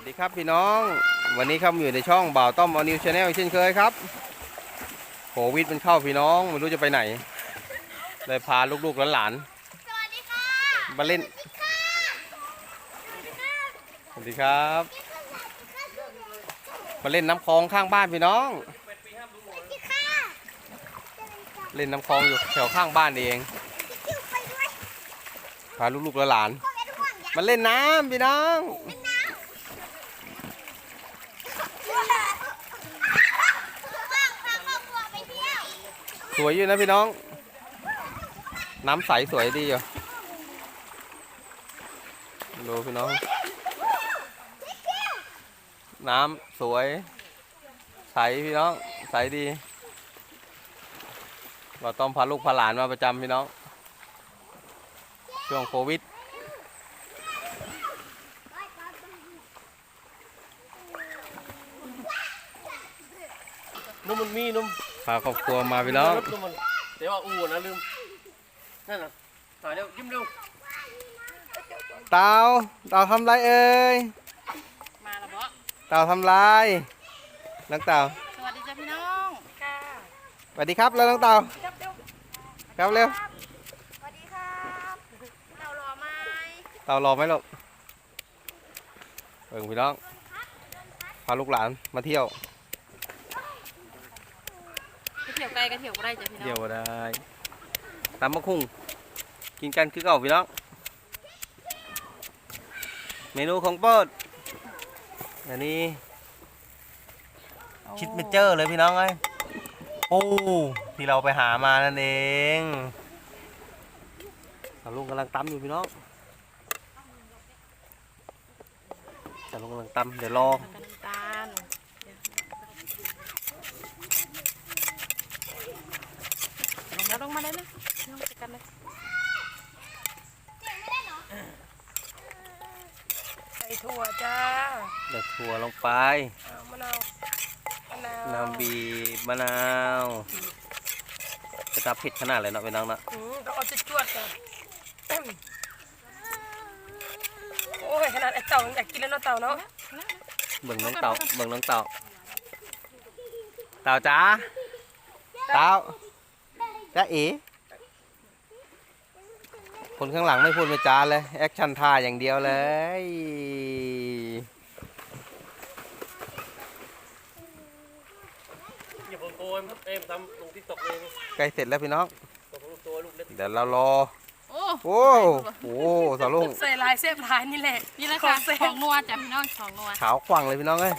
วัสดีครับพี่น้อง วันนี้ครับอยู่ในช่องบ่าวต้อมอนิวชาแนลเช่นเคยครับโควิดมันเข้าพี่น้องไม่รู้จะไปไหน เลยพาลูกๆหลานสวัสดีค่ะๆมาเล่นสวัสดีครับ มาเล่นน้ำคลองข้างบ้านพี่น้องพี่ค่ะเล่นน้ำคลองอยู่แถวข้างบ้านเองพี่คิวไปด้วยพาลูกๆหลานพวกไอ้ทุกคนอยากๆมาเล่นน้ำพี่น้องเล่นน้ำว่างพาครอบครัวไปเที่ยว สวยอยู่นะพี่น้อง น้ำใสสวยดีอยู่ดูพี่น้อง น้ำสวย ใสพี่น้อง ใสดี เราต้องพาลูกพาหลานมาประจำพี่น้อง ช่วงโควิดนุ่มมันมีนุ่ม พาครอบครัวมาพี่น้องรถนุ่มมันเดี๋ยวว่าอู่นะลืมนั่นน่ะหน่อยเร็วยิ้มเร็วเต่าเต่าทำไรเอ่ยมาแล้วบ่เต่าทำไรน้องเต่าสวัสดีจ้าพี่น้องค่ะสวัสดีครับแล้วน้องเต่าครับเร็วสวัสดีครับเรารอไหมเต่ารอไหมลูกเบิ่งพี่น้องพาลูกหลานมาเที่ยวไป เที่ยวไกลก็เที่ยวบ่ได้จ้ะพี่น้เที่ยอวงได้ตำมะคุ่งกินกันคือเก่าพี่น้อง เมนูของโปรดอันนี้ชิดเมเจอร์เลยพี่น้องเอ้ยปูที่เราไปหามานั่นเองสาวลุงกำลังตำอยู่พี่น้องสาวลุงกำลังตำเดี๋ยวรอ กันน้ำตาลลงแล้วลงมาได้ไหมลงไปกันเลย ใส่ถั่วจ้า เดี๋ยวถั่วล งไปเอามะนาวมะนาวน้ำบีบมะนาวจะตับเผ็ดขนาดเลยเนาะพี่น้องเนาะอืมต้องเอาจะจวดๆจ้ะโอ้ยขนาดไอ้เต่ายังอยากกินแล้วเนาะเต่าเนาะเบิ่งน้องเต่าเบิ่งน้องเต่าเต่าจ้าเต่าจ้าเอ๋คนข้างหลังไม่พูดไม่จาเลย แอคชั่นท่าอย่างเดียวเลย อย่าโกนเอ็มทำลงทิกตอกเองใกล้เสร็จแล้วพี่น้อง ตกลงตัวลูกเล็กเดี๋ยวเรารอ โอ้โอ้โหสาวลุงใส่ลายเส้นลายนี่แหละนี่แหละค่ะของนัวจ้ะพี่น้องของนัวขาวขวังเลยพี่น้องเอ้ย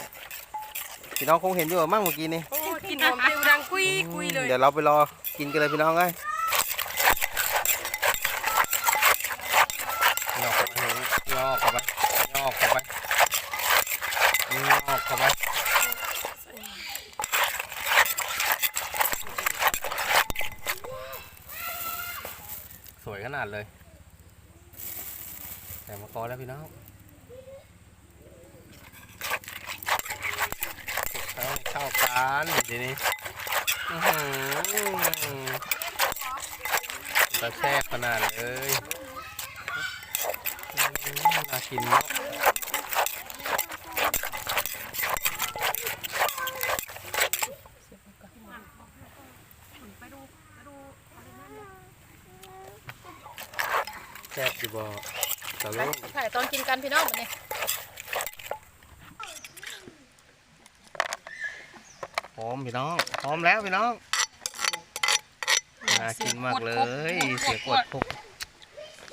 พี่น้องคงเห็นอยู่มั่งเมื่อกี้นี่โอ้ยกินหอมเปรี้ยวดังกุยกุยเลยเดี๋ยวเราไปรอกินกันเลยพี่น้องเอ้ยงอกเข้าไปงอกเข้าไปงอกเข้าไปงอกเข้าไปสวยข นาดเลย แต่มะกอแล้วพี่น้องเข้าเข้ากันทีนี้อื้อหือตะแทกขนาดเลยน่ากินเนาะ บอยู่บ่ตะลุงถ่ายตอนกินกันพี่น้องบัดนี้หอมพี่น้องหอมแล้วพี่น้องน่ากินมากเลย เสียกดพุก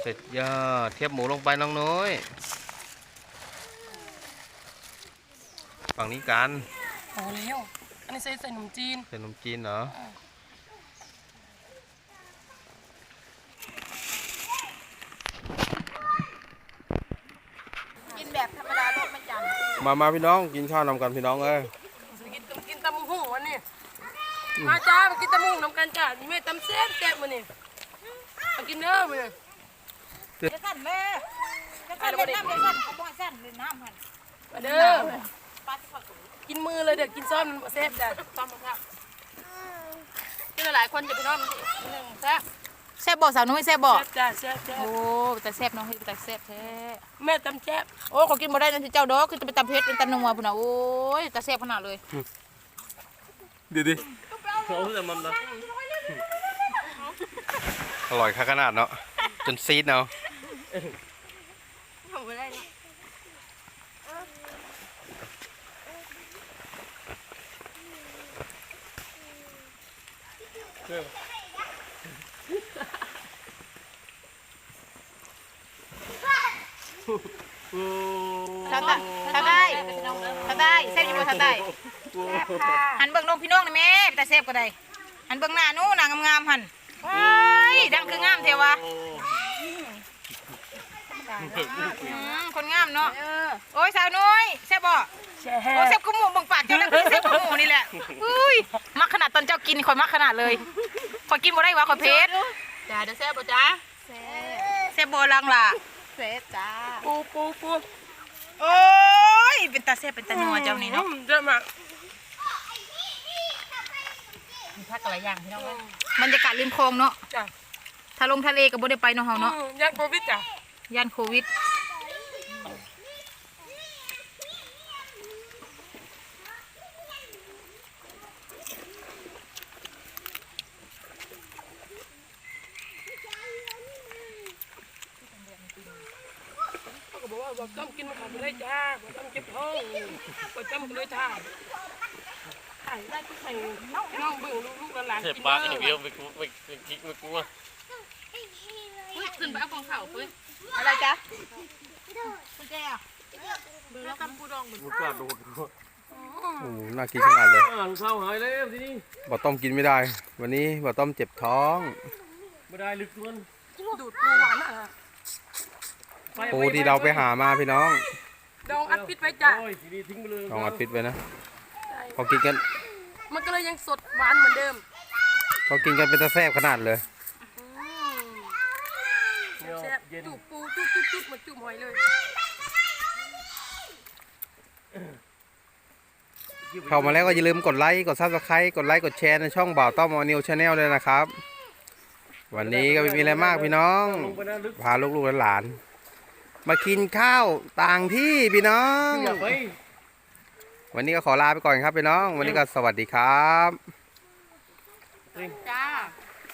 เสร็จยอดเทียบหมูลงไปน้องน้อยฝั่งนี้กันโอ้แล้วอันนี้ใส่ใส่ขนมจีนเป็นขนมจีนเหรอ แบบธรรมดาโลกไม่จำมามาพี่น้องกินข้าวนำกันพี่น้องเอ้ยกินตำกินตำหุ่งวันนี้มาจ้ามากินตำหุ่งน้ำกันจ้านี่แม่ตำแซ่บแซ่บมานี่มากินเด้อมานี่จะสั่นแม่จะสั่นเล่นน้ำจะสั่นเขาบอกสั่นเล่นน้ำมันมาเด้อกินมือเลยเด้อกินซ้อมมันบ่แซ่บจ้ะซ้อมมันครับคือหลายคนจะพี่น้องหนึ่งแซ่บ แซ่บบ่สาวนุ้ยแซ่บบ่แซ่บจ้าแซ่บแซ่บโอ้แต่แซ่บน้องเฮ้ยแต่แซ่บแท้แม่ตำแซ่บโอ้ขอกินบ่ได้นั่นสิเจ้าดอกคือจะไปตำเพชรเป็นตำนัวพุ่นน่ะโอ้ยแต่แซ่บขนาดเลยดูดิเขาแต่มันนะอร่อยขนาดเนาะจนซีดเนาะทำไม่ได้นะโอ้ ทำได้ทำได้ทำได้แซ่บอยู่บ่ทำได้หันเบิ่งน้องพี่น้องนะแม่แต่แซ่บก็ได้หันเบิ่งหน้าหนู้นางามๆหันว้ายดังคืองามเทวะคนงามเนาะโอ้ยสาวน้อยแซ่บบ่แซ่โอ้ยแซ่บบกุ้งหมูเบิ่งปากเจ้าแล้วคือแซ่บกุ้งหมูนี่แหละอุ้ยมักขนาดตอนเจ้ากินข่อยมักขนาดเลย ข่อยกินบ่ได้วะข่อยเพชรจ้าเดี๋ยวแซ่บบ่จ้าเซ่แซ่บบ่ลังล่ะเซ่จ้าปูปูปูโอ้ยเป็นตาแซ่บเป็นตานัวเจ้านี่เนาะอืมเจ้ามากมีผักหลายอย่างพี่น้องเอ้ยบรรยากาศริมคลองเนาะจ้าถ้าลงทะเลก็บ่ได้ไปเนาะเฮาเนาะอืมยันโควิดจ้าย่านโควิด บอกว่าบอกต้องกินมะขามไม่ได้จ้าบอกต้องเก็บท้องบอกต้องก็เลยถ่ายถ่ายได้ทุกไข่น้องเบิ่งลูกๆหลานๆเจ็บกินปากเด้อย่างเดียวไปกูไปไปกิ๊กไปกูอะขึ้นไปเอาของเขาเพิ่นอะไรจ๊ะคุณแจ้เบิ่งแล้วกำปูดองเบิ่งกูกล้าโดดโอ้โหน่ากินขนาดเลยอ่านข้าวหายแล้วทีนี้บ่ต้มกินไม่ได้ วันนี้บ่ต้มเจ็บท้อง ไม่ได้ลึกมันดูดปูหวานอะ ปูที่เราไปหามาพี่น้องดองอัดพิษไว้จ้าโอ้ยทีนี้ทิ้งไปเลยลองอัดฟิตไว้นะพอกินกัน มันก็เลยยังสดหวานเหมือนเดิมพอกินกันเป็นตะแซ่บขนาดเลยเนี่ยแซ่บเย็นจุบปูจุ๊บจุ๊บจุ๊บเหมือนจุ๊บหอยเลยเข้ามาแล้วก็อย่าลืมกดไลค์กดซับสไครต์กดไลค์กดแชร์ในช่องบ่าวต้อมอนิวชาแนลด้วยนะครับ วันนี้ก็ไม่มีอะไรมากพี่น้องลงไปนะลึกพาลูกๆหลานๆ มากินข้าวต่างที่พี่น้องอย่าไปวันนี้ก็ขอลาไปก่อนครับพี่น้อง วันนี้ก็สวัสดีครับ จ้า